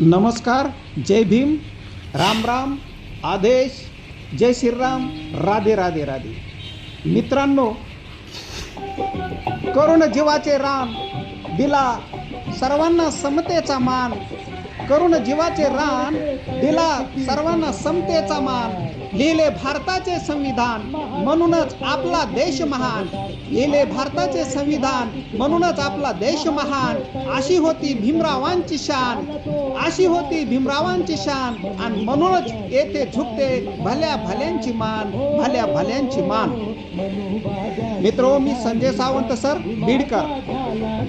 नमस्कार जय भीम राम राम आदेश जय श्रीराम राधे राधे राधे. मित्रांनो करुण जीवाचे रान दिला सर्वांना समतेचा मान. करुण जीवाचे रान दिला सर्वांना समतेचा मान. लिहिले भारताचे संविधान म्हणूनच आपला देश महान. लिहिले भारताचे संविधान म्हणूनच आपला देश महान. अशी होती भीमरावांची शान. अशी होती भीमरावांची शान. आणि म्हणूनच येथे झुकते भल्या भल्यांची मान भल्या भल्यांची मान. मित्र मी संजय सावंत सर बीडकर.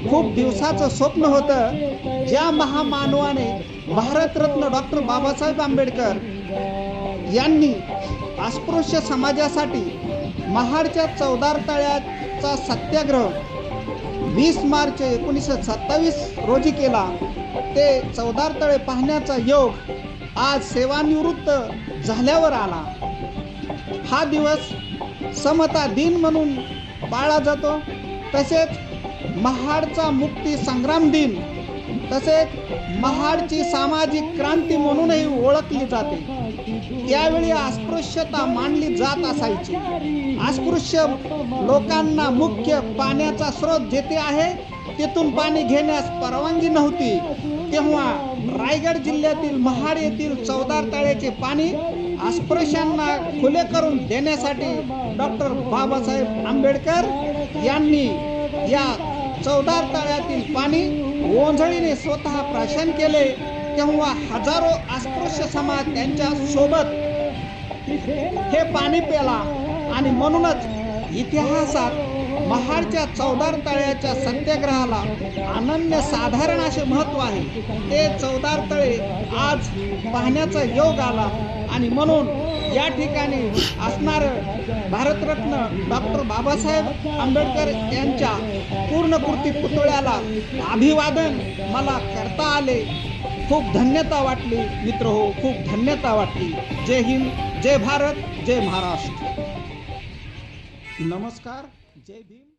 खूप दिवसाचं स्वप्न होतं ज्या महामानवाने भारतरत्न डॉक्टर बाबासाहेब आंबेडकर यांनी अस्पृश्य समाजासाठी महाडच्या चौदार तळ्याचा सत्याग्रह वीस मार्च एकोणीसशे सत्तावीस रोजी केला. ते चौदार तळे पाहण्याचा योग आज सेवानिवृत्त झाल्यावर आला. हा दिवस समता दिन म्हणून पाळला जातो. तसेच महाडचा मुक्ती संग्राम दिन तसेच महाडची सामाजिक क्रांती म्हणूनही ओळखली जाते. त्यावेळी अस्पृश्यता मानली जात असायची. अस्पृश्य लोकांना मुख्य पाण्याचा स्रोत जेथे आहे तेथून पाणी घेण्यास परवानगी नव्हती. तेव्हा रायगड जिल्ह्यातील महाड येथील चौदार तळ्याचे पाणी अस्पृश्यांना खुले करून देण्यासाठी डॉक्टर बाबासाहेब आंबेडकर यांनी या चौदार तळ्यातील पाणी ओंझळीने स्वतः प्राशन केले तेव्हा हजारो अस्पृश्य समाज त्यांच्यासोबत हे पाणी पेला आणि म्हणूनच इतिहासात महाडच्या चौदार तळ्याच्या सत्याग्रहाला अनन्य साधारण असे महत्त्व आहे. ते चौदार तळे आज पाहण्याचा योग आला. आणि म्हणून या ठिकाणी असणार भारतरत्न डॉक्टर बाबासाहेब आंबेडकर यांच्या पूर्णकृती पुतळ्याला अभिवादन मला करता आले. खूप धन्यता वाटली मित्र हो खूप धन्यता वाटली. जय हिंद जय भारत जय महाराष्ट्र. नमस्कार जय भीम.